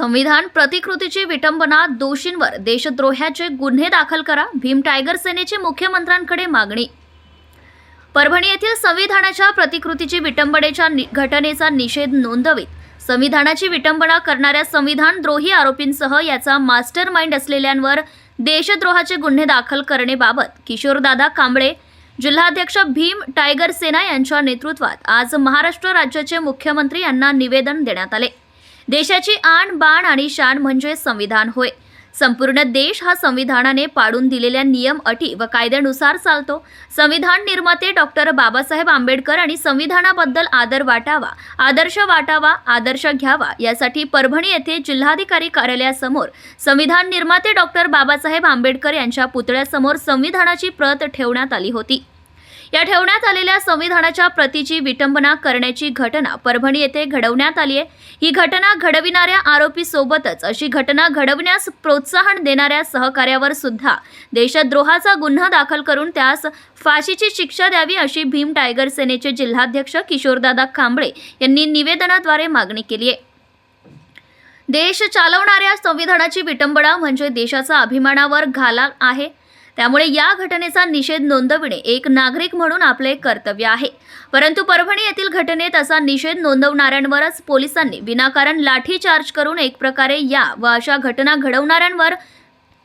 संविधान प्रतिकृतीची विटंबना दोषींवर देशद्रोहाचे गुन्हे दाखल करा भीम टायगर सेनेची मुख्यमंत्र्यांकडे मागणी. परभणी येथील संविधानाच्या प्रतिकृतीची विटंबनेच्या नि- घटनेचा निषेध नोंदवित. संविधानाची विटंबना करणाऱ्या संविधानद्रोही आरोपींसह याचा मास्टर माइंड असलेल्यांवर देशद्रोहाचे गुन्हे दाखल करणेबाबत किशोरदादा कांबळे जिल्हाध्यक्ष भीम टायगर सेना यांच्या नेतृत्वात आज महाराष्ट्र राज्याचे मुख्यमंत्री यांना निवेदन देण्यात आले. देशाची आण बाण आणि शान म्हणजे संविधान होय. संपूर्ण देश हा संविधानाने पाडून दिलेल्या नियम अटी व कायद्यानुसार चालतो. संविधान निर्माते डॉक्टर बाबासाहेब आंबेडकर आणि संविधानाबद्दल आदर वाटावा आदर्श वाटावा आदर्श घ्यावा यासाठी परभणी येथे जिल्हाधिकारी कार्यालयासमोर संविधान निर्माते डॉक्टर बाबासाहेब आंबेडकर यांच्या पुतळ्यासमोर संविधानाची प्रत ठेवण्यात आली होती. या ठेवण्यात आलेल्या संविधानाच्या प्रतीची विटंबना करण्याची घटना परभणी येथे घडवण्यात आली आहे. ही घटना घडविणाऱ्या आरोपी सोबतच अशी घटना घडवण्यास प्रोत्साहन देणाऱ्या सहकार्यावर सुद्धा देशद्रोहाचा गुन्हा दाखल करून त्यास फाशीची शिक्षा द्यावी अशी भीम टायगर सेनेचे जिल्हाध्यक्ष किशोरदादा कांबळे यांनी निवेदनाद्वारे मागणी केली आहे. देश चालवणाऱ्या संविधानाची विटंबना म्हणजे देशाचा अभिमानावर घाला आहे. त्यामुळे या घटनेचा निषेध नोंदविणे एक नागरिक म्हणून आपले कर्तव्य आहे. परंतु परभणी येथील घटनेत असा निषेध नोंदवणाऱ्यांवरच पोलिसांनी विनाकारण लाठीचार्ज करून एक प्रकारे या व अशा घटना घडवणाऱ्यांवर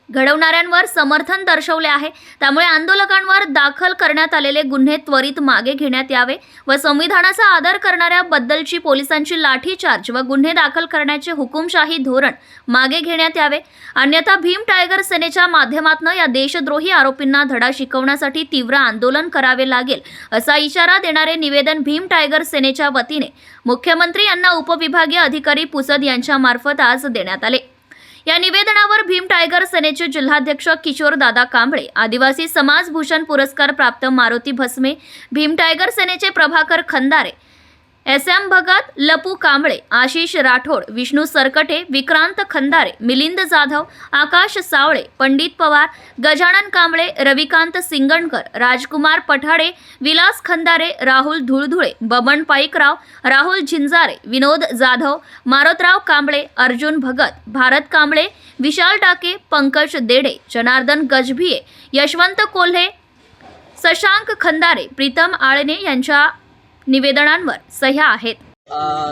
घडवणाऱ्यांवर समर्थन दर्शवले आहे. त्यामुळे आंदोलकांवर दाखल करण्यात आलेले गुन्हे त्वरित मागे घेण्यात यावे व संविधानाचा आदर करणाऱ्या बद्दलची पोलिसांची लाठीचार्ज व गुन्हे दाखल करण्याचे हुकुमशाही धोरण मागे घेण्यात यावे. अन्यथा भीम टायगर सेनेच्या माध्यमातून या देशद्रोही आरोपींना धडा शिकवण्यासाठी तीव्र आंदोलन करावे लागेल असा इशारा देणारे निवेदन भीम टायगर सेनेच्या वतीने मुख्यमंत्री यांना उपविभागीय अधिकारी पुसद यांच्यामार्फत आज देण्यात आले. या निवेदनावर भीम टायगर सेनेचे जिल्हाध्यक्ष किशोर दादा कांबळे आदिवासी समाज भूषण पुरस्कार प्राप्त मारुती भस्मे भीम टायगर सेनेचे प्रभाकर खंदारे एस एम भगत लपू कांबळे आशिष राठोड विष्णू सरकटे विक्रांत खंदारे मिलिंद जाधव आकाश सावळे पंडित पवार गजानन कांबळे रविकांत सिंगणकर राजकुमार पठाडे विलास खंदारे राहुल धुळधुळे बबन पाईकराव राहुल झिंजारे विनोद जाधव मारोतराव कांबळे अर्जुन भगत भारत कांबळे विशाल टाके पंकज देडे जनार्दन गजभिये यशवंत कोल्हे शशांक खंदारे प्रीतम आळणे यांच्या निवेदनांवर सह्या आहेत.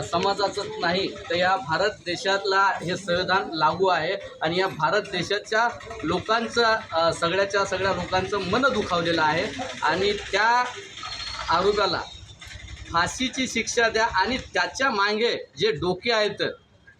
समाजाचं नाही तर या भारत देशातला हे संविधान लागू आहे आणि या भारत देशाच्या लोकांचं सगळ्याच्या सगळ्या लोकांचं मन दुखावलेलं आहे आणि त्या आरोग्याला फाशीची शिक्षा द्या आणि त्याच्यामागे जे डोके आहेत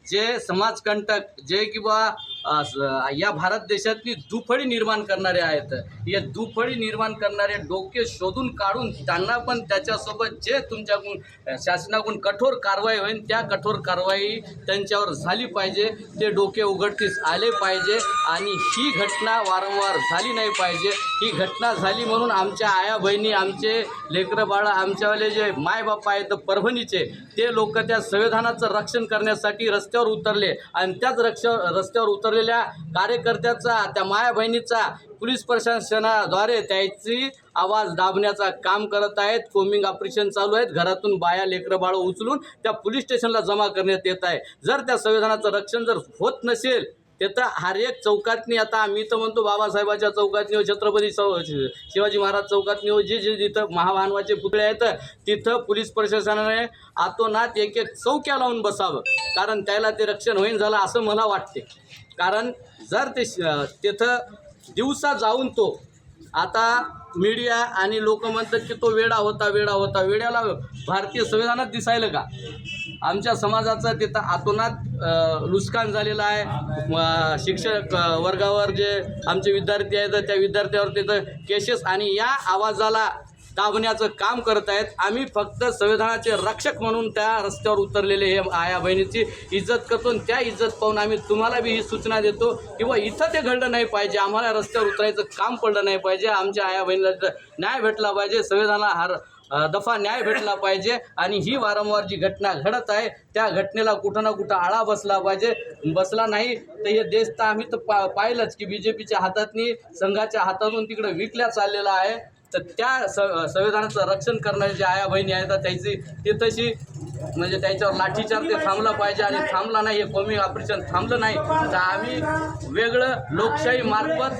जे समाजकंटक जे किंवा या भारत देशातली दुफळी निर्माण करणारे आहेत. या दुफळी निर्माण करणारे डोके शोधून काढून त्यांना पण त्याच्यासोबत जे तुमच्याकडून शासनाकडून कठोर कारवाई होईल त्या कठोर कारवाई त्यांच्यावर झाली पाहिजे. ते डोके उघडतीस आले पाहिजे आणि ही घटना वारंवार झाली नाही पाहिजे. ही घटना झाली म्हणून आमच्या आया बहिणी आमचे लेकरं बाळं आमच्यावाले जे मायबाप आहेत परभणीचे ते लोक त्या संविधानाचं रक्षण करण्यासाठी रस्त्यावर उतरले आणि त्याच रक्ष रस्त्यावर उतर उतरलेल्या कार्यकर्त्याचा त्या माया बहिणीचा पोलीस प्रशासनाद्वारे त्याची आवाज दाबण्याचा काम करत आहेत. कोमिंग ऑपरेशन चालू आहेत. घरातून बाया लेकरं बाळं उचलून त्या पोलीस स्टेशनला जमा करण्यात येत आहे. जर त्या संविधानाचं रक्षण जर होत नसेल ते तर हर एक चौकातनी आता मी तर म्हणतो बाबासाहेबाच्या चौकातनी हो, छत्रपती चौ शिवाजी महाराज चौकातनी हो, जे जे जिथं महामानवाचे पुतळे आहेत तिथं पोलीस प्रशासनाने आतोनात एक एक चौक्या लावून बसावं. कारण त्याला ते रक्षण होईन झालं असं मला वाटते कारण जर ते श- तिथं दिवसा जाऊन तो आता मीडिया आणि लोक म्हणतात की तो वेडा होता वेडा होता वेड्याला भारतीय संविधानात दिसायलं का? आमच्या समाजाचं तिथं आतोनात लुस्कान नुकसान झालेलं आहे. शिक्षक वर्गावर जे आमचे विद्यार्थी आहेत त्या विद्यार्थ्यावर तिथं केसेस आणि या आवाजाला दाबण्याचं काम करत आहेत. आम्ही फक्त संविधानाचे रक्षक म्हणून त्या रस्त्यावर उतरलेले हे आया बहिणीची इज्जत करतो आणि त्या इज्जत पाहून आम्ही तुम्हाला बी ही सूचना देतो किंवा इथं ते घडलं नाही पाहिजे. आम्हाला रस्त्यावर उतरायचं काम पडलं नाही पाहिजे. आमच्या आया बहिणीला न्याय भेटला पाहिजे. संविधानाला हर दफा न्याय भेटला पाहिजे आणि ही वारंवार जी घटना घडत आहे त्या घटनेला कुठं ना कुठं आळा बसला पाहिजे. बसला नाही तर हे देश तर आम्ही तर पा पाहिलंच की बी जे पीच्या हातातनी संघाच्या हातातून तिकडं विकल्या चाललेला आहे. तर त्या स संविधानाचं रक्षण करणारे जे आया बहिणी आहेत तर त्याची ते तशी म्हणजे त्याच्यावर लाठीचार्ज ते थांबला पाहिजे आणि थांबला नाही हे कमी ऑपरेशन थांबलं नाही. तर आम्ही वेगळं लोकशाही मार्फत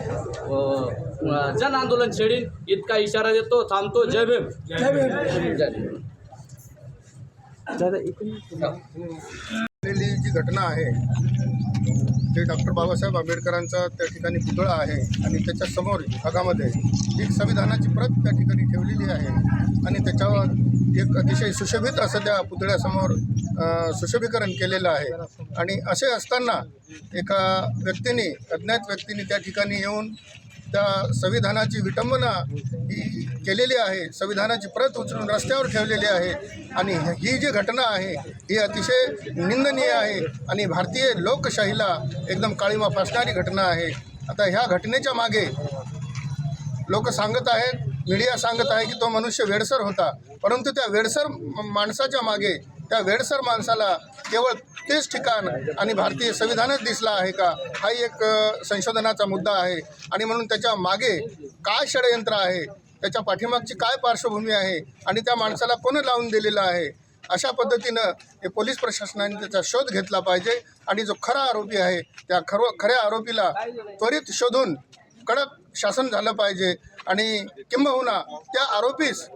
जन आंदोलन छेडीन इतका इशारा देतो थांबतो. जय भीम. जय भीम. झालेली जी घटना आहे ते डॉक्टर बाबासाहेब आंबेडकरांचा त्या ठिकाणी पुतळा आहे आणि त्याच्यासमोर भागामध्ये एक संविधानाची प्रत त्या ठिकाणी ठेवलेली आहे आणि त्याच्यावर एक अतिशय सुशोभित असं त्या पुतळ्यासमोर सुशोभीकरण केलेलं आहे. आणि असे असताना एका व्यक्तीने अज्ञात व्यक्तीने त्या ठिकाणी येऊन त्या संविधानाची विटंबना ही केलेली आहे संविधानाची प्रत उचलून रस्त्यावर ठेवलेली आहे आणि ही जी घटना आहे ही अतिशय निंदनीय आहे आणि भारतीय लोकशाहीला एकदम काळीमा फासणारी घटना आहे. आता ह्या घटनेच्या मागे लोक सांगत आहेत मीडिया सांगत आहे की तो मनुष्य वेडसर होता. परंतु त्या वेडसर माणसाच्या मागे त्या वेडसर माणसाला केवळ तेच ठिकाण आणि भारतीय संविधानच दिसला आहे का? हा एक संशोधनाचा मुद्दा आहे. आणि म्हणून त्याच्यामागे काय षडयंत्र आहे? त्याच्या पाठीमागची काय पार्श्वभूमी आहे? आणि त्या माणसाला कोण लावून दिलेलं आहे? अशा पद्धतीनं हे पोलीस प्रशासनाने त्याचा शोध घेतला पाहिजे. आणि जो खरा आरोपी आहे त्या खरो खऱ्या आरोपीला त्वरित शोधून कडक शासन झालं पाहिजे. आणि किंबहुना त्या आरोपीस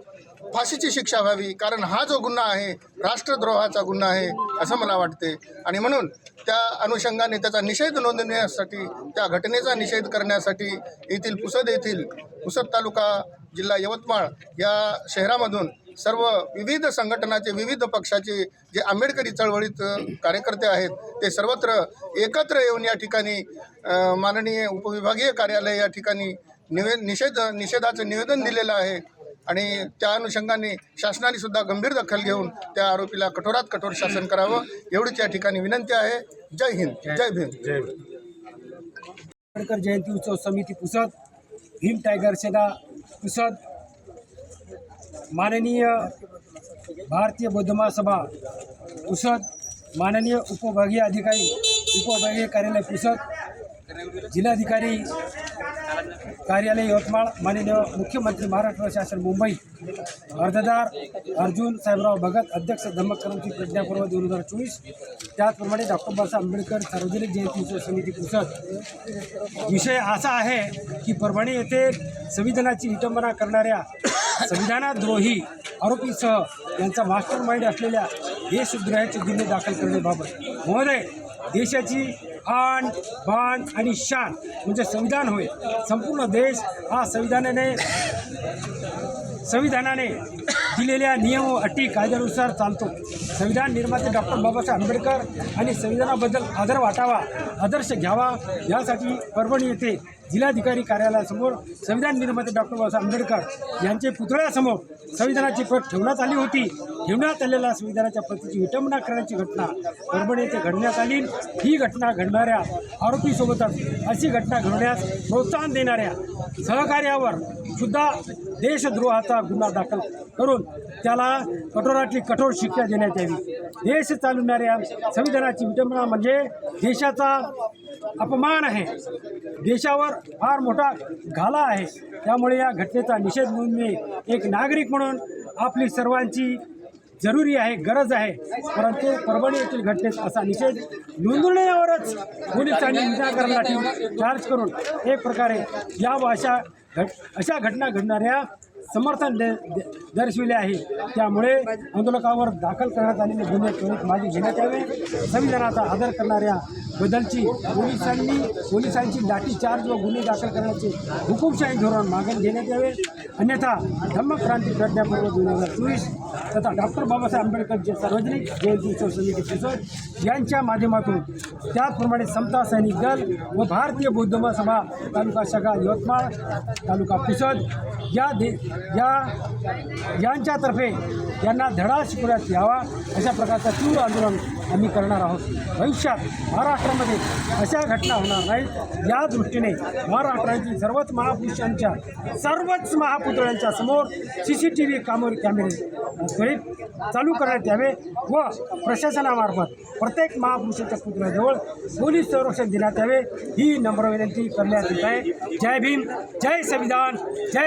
फाशीची शिक्षा व्हावी कारण हा जो गुन्हा आहे राष्ट्रद्रोहाचा गुन्हा आहे असं मला वाटते. आणि म्हणून त्या अनुषंगाने त्याचा निषेध नोंदवण्यासाठी त्या घटनेचा निषेध करण्यासाठी येथील पुसद येथील पुसद तालुका जिल्हा यवतमाळ या शहरामधून सर्व विविध संघटनाचे विविध पक्षाचे जे आंबेडकरी चळवळीत कार्यकर्ते आहेत ते सर्वत्र एकत्र येऊन या ठिकाणी माननीय उपविभागीय कार्यालय या ठिकाणी निवे निषेध निषेधाचं निवेदन दिलेलं आहे. आणि त्या अनुषंगाने शासनाने सुद्धा गंभीर दखल घेऊन त्या आरोपीला कठोरात कठोर शासन करावं एवढीच या ठिकाणी विनंती आहे. जय हिंद जय भीम. आंबेडकर जयंती उत्सव समिती पुसद भीम टायगर सेना पुसद. माननीय भारतीय बौद्ध महासभा पुसद. माननीय उपभागीय अधिकारी उपविभागीय कार्यालय पुसद. जिल्हाधिकारी कार्यालय यवतमाळ माननीय मुख्यमंत्री महाराष्ट्र शासन मुंबई. अर्जदार अर्जुन साहेबराव भगत अध्यक्ष धम्मकरांची प्रज्ञापूर्व दोन हजार चोवीस. त्याचप्रमाणे डॉक्टर बाबासाहेब आंबेडकर सार्वजनिक जयंती उत्सव समिती पुसद विषय असा आहे की परभणी येथे संविधानाची विटंबना करणाऱ्या संविधानद्रोही आरोपीसह यांचा मास्टर माइंड असलेल्या देशद्रोहाचे गुन्हे दाखल करण्याबाबत. महोदय देशाची आण बाण आणि शान. म्हणजे संविधान होय. संपूर्ण देश हा संविधानाने संविधानाने दिलेल्या नियम व अटी कायद्यानुसार चालतो. संविधान निर्माते डॉक्टर बाबासाहेब आंबेडकर आणि संविधानाबद्दल आदर वाटावा आदर्श घ्यावा यासाठी परभणी येथे जिल्हाधिकारी कार्यालयासमोर संविधान निर्माते डॉक्टर बाबासाहेब आंबेडकर यांचे पुतळ्यासमोर संविधानाची प्रत ठेवण्यात आली होती. ठेवण्यात आलेल्या संविधानाच्या प्रतीची विटंबना करण्याची घटना परभणी येथे घडण्यात आली. ही घटना घडणाऱ्या आरोपीसोबतच अशी घटना घडण्यास प्रोत्साहन देणाऱ्या सहकार्यावर सुद्धा देशद्रोहाचा गुन्हा दाखल करून त्याला कठोरातली कठोर शिक्षा देण्यात यावी. देश चालवणाऱ्या संविधानाची विटंबना म्हणजे देशाचा अपमान आहे. देशावर फार मोठा घाला आहे. त्यामुळे या घटनेचा निषेध म्हणून मी एक नागरिक म्हणून आपली सर्वांची जरुरी आहे गरज आहे. परंतु परभणी येथील घटनेत असा निषेध नोंदवण्यावरच पोलिसांनी ठेवून चार्ज करून एक प्रकारे या व अशा घट अशा घटना घडणाऱ्या समर्थन दे दर्शविले आहे. त्यामुळे आंदोलकावर दाखल करण्यात आलेले गुन्हे त्वरित मागे घेण्यात यावे. संविधानाचा आदर करणाऱ्या बदलची पोलिसांनी पोलिसांची लाठीचार्ज व गुन्हे दाखल करण्याचे हुकुमशाही धोरण मागे घेण्यात यावे. अन्यथा धम्मक्रांती प्रज्ञापर्व दोन हजार चोवीस तथा डॉक्टर बाबासाहेब आंबेडकरचे सार्वजनिक जयंती उत्सव समिती पुसद यांच्या माध्यमातून त्याचप्रमाणे समता सैनिक दल व भारतीय बौद्ध महासभा तालुका शाखा यवतमाळ तालुका पुसद या दे या यांच्यातर्फे यांना धडा शिकवण्यात यावा अशा प्रकारचा तीव्र आंदोलन आम्ही करणार आहोत. भविष्यात महाराष्ट्रामध्ये अशा घटना होणार नाहीत. या दृष्टीने महाराष्ट्रातील सर्वच महापुरुषांच्या सर्वच महापुतळ्यांच्या समोर सी सी टी व्ही कामोर कॅमेरे त्वरित चालू करण्यात यावे व प्रशासनामार्फत प्रत्येक महापुरुषाच्या पुतळ्याजवळ पोलीस संरक्षण देण्यात यावे. ही नम्र विनंती करण्यात येत आहे. जय भीम जय संविधान जय